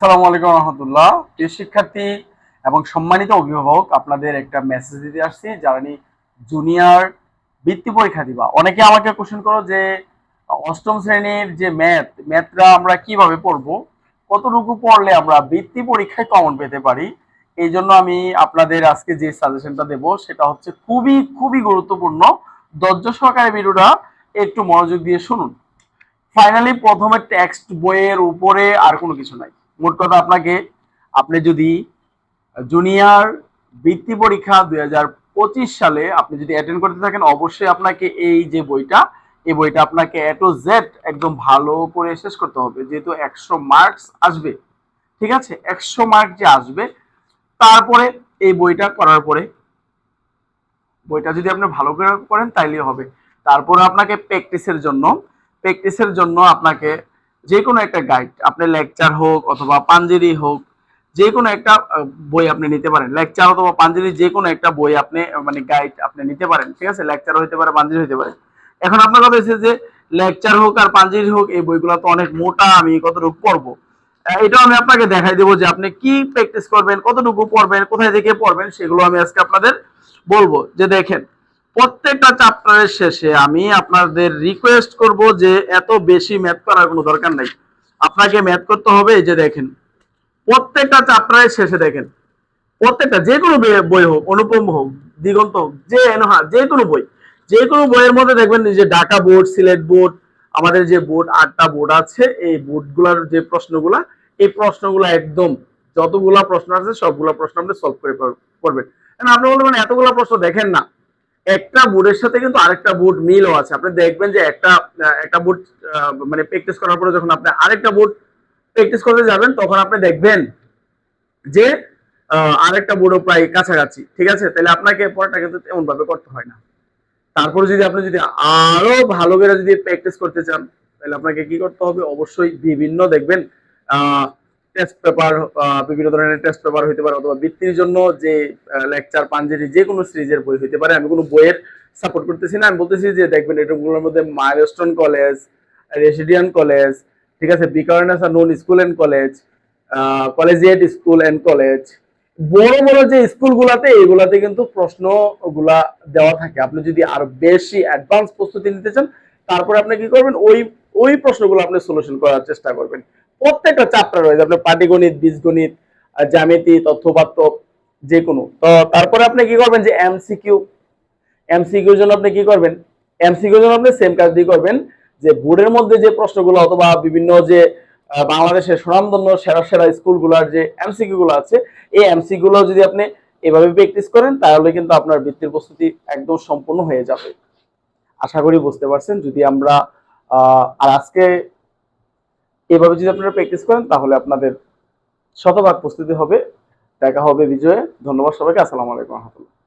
আসসালামু আলাইকুম রহমতুল্লাহ। প্রিয় শিক্ষার্থী এবং সম্মানিত অভিভাবক, আপনাদের একটা মেসেজ দিতে আসছি, যারা জুনিয়র বৃত্তি পরীক্ষা দিবা। অনেকে আমাকে কোশ্চেন করো যে, অষ্টম শ্রেণির যে ম্যাথ ম্যাথরা আমরা কীভাবে পড়ব? কতটুকু পড়লে আমরা বৃত্তি পরীক্ষায় কমন পেতে পারি? এই জন্য আমি আপনাদের আজকে যে সাজেশনটা দেব, সেটা হচ্ছে খুবই খুবই গুরুত্বপূর্ণ। ধৈর্য সহকারে ভিডিওটা একটু মনোযোগ দিয়ে শুনুন। ফাইনালি প্রথমে টেক্সট বইয়ের উপরে আর কোনো কিছু নাই। মোট কথা আপনাকে, আপনি যদি জুনিয়র বৃত্তি পরীক্ষা দু হাজার পঁচিশ সালে আপনি যদি অ্যাটেন্ড করতে থাকেন, অবশ্যই আপনাকে এই যে বইটা, এই বইটা আপনাকে এ জেড একদম ভালো করে শেষ করতে হবে। যেহেতু একশো মার্কস আসবে, ঠিক আছে? একশো মার্ক যে আসবে, তারপরে এই বইটা করার পরে, বইটা যদি আপনি ভালো করে করেন তাইলে হবে। তারপরে আপনাকে প্র্যাকটিসের জন্য প্র্যাকটিসের জন্য আপনাকে যে কোনো একটা গাইড আপনি লেকচার হোক অথবা পাঞ্জেরি হোক যে কোনো একটা বই আপনি নিতে পারেন। লেকচার অথবা পাঞ্জেরি যে কোনো একটা বই আপনি মানে গাইড আপনি নিতে পারেন, ঠিক আছে? লেকচার হইতে পারে, পাঞ্জেরি হইতে পারে। এখন আপনার কথা হচ্ছে যে লেকচার হোক আর পাঞ্জেরি হোক, এই বইগুলো তো অনেক মোটা, আমি কতটুকু পড়ব? এটাও আমি আপনাকে দেখাই দেবো যে আপনি কি প্র্যাকটিস করবেন, কতটুকু পড়বেন, কোথায় থেকে পড়বেন, সেগুলো আমি আজকে আপনাদের বলব। যে দেখেন প্রত্যেকটা চ্যাপ্টারের শেষে আমি আপনাদের রিকোয়েস্ট করব যে এত বেশি ম্যাথ করার কোনো দরকার নাই। আপনাকে ম্যাথ করতে হবে এই যে দেখেন, প্রত্যেকটা চ্যাপ্টারের শেষে দেখেন, প্রত্যেকটা যে কোনো বই- হোক, অনুপম হোক, দিগন্ত হোক, যে যে কোনো বই, যে কোনো বইয়ের মধ্যে দেখবেন যে ঢাকা বোর্ড সিলেট বোর্ড আমাদের যে বোর্ড আটটা বোর্ড আছে, এই বোর্ডগুলোর যে প্রশ্নগুলা, এই প্রশ্নগুলো একদম যতগুলা প্রশ্ন আছে সবগুলা প্রশ্ন আপনি সলভ করে করবেন আপনি বলবেন এতগুলা প্রশ্ন দেখেন না। একটা বোর্ডের সাথে কিন্তু আরেকটা বোর্ড মিলও আছে। আপনি দেখবেন যে একটা একটা বোর্ড মানে প্র্যাকটিস করার পরে যখন আপনি আরেকটা বোর্ড প্র্যাকটিস করতে যাবেন, তখন আপনি দেখবেন যে আরেকটা বোর্ডও প্রায় কাছাকাছি, ঠিক আছে? তাহলে আপনাকে পড়াটা কিন্তু তেমন ভাবে করতে হয় না। তারপরে যদি আপনি যদি আরও ভালো করে যদি প্র্যাকটিস করতে চান, তাহলে আপনাকে কি করতে হবে? অবশ্যই বিভিন্ন দেখবেন টেস্ট পেপার বিভিন্ন ধরনের টেস্ট পেপার হইতে পারে অথবা বৃত্তির জন্য যে লেকচার পাঞ্জেরি যে কোনো সিরিজের বই হইতে পারে। আমি কোনো বইয়ের সাপোর্ট করতেছি না। আমি বলতেছি যে, দেখবেন এটাগুলোর মধ্যে মাইলস্টোন কলেজ রেসিডিয়ান কলেজ ঠিক আছে Viqarunnisa Noon school and college collegiate school and college বড় বড় যে স্কুলগুলাতে এগুলাতে কিন্তু প্রশ্নগুলা দেওয়া থাকে। আপনি যদি আরও বেশি অ্যাডভান্স প্রস্তুতি নিতে চান তারপরে আপনি কি করবেন? ওই ওই প্রশ্নগুলো আপনি সলিউশন করার চেষ্টা করবেন। প্রত্যেকটা চ্যাপ্টার রয়েছে। আপনার পাটিগণিত, বীজগণিত জ্যামিতি, তথ্যপাত্র যে কোনো তো তারপরে আপনি কি করবেন যে এমসিকিউ এমসিকিউর জন্য আপনি কি করবেন? এমসিকিউর জন্য আপনি সেম কাজটি করবেন যে বোর্ডের মধ্যে যে প্রশ্নগুলো অথবা বিভিন্ন যে বাংলাদেশের সুনামধন্য সেরা সেরা স্কুলগুলোর যে এমসিকিউ গুলো আছে, এই এমসিকিউ গুলো যদি আপনি এভাবে প্র্যাকটিস করেন, তাহলে কিন্তু আপনার বৃত্তির প্রস্তুতি একদম সম্পূর্ণ হয়ে যাবে। আশা করি বুঝতে পারছেন। যদি আমরা আর আজকে এভাবে যদি আপনারা প্র্যাকটিস করেন, তাহলে আপনাদের শতভাগ প্রস্তুতি হবে। দেখা হবে বিজয়ে। ধন্যবাদ সবাইকে। আসসালামু আলাইকুম রহমতুল্লাহ।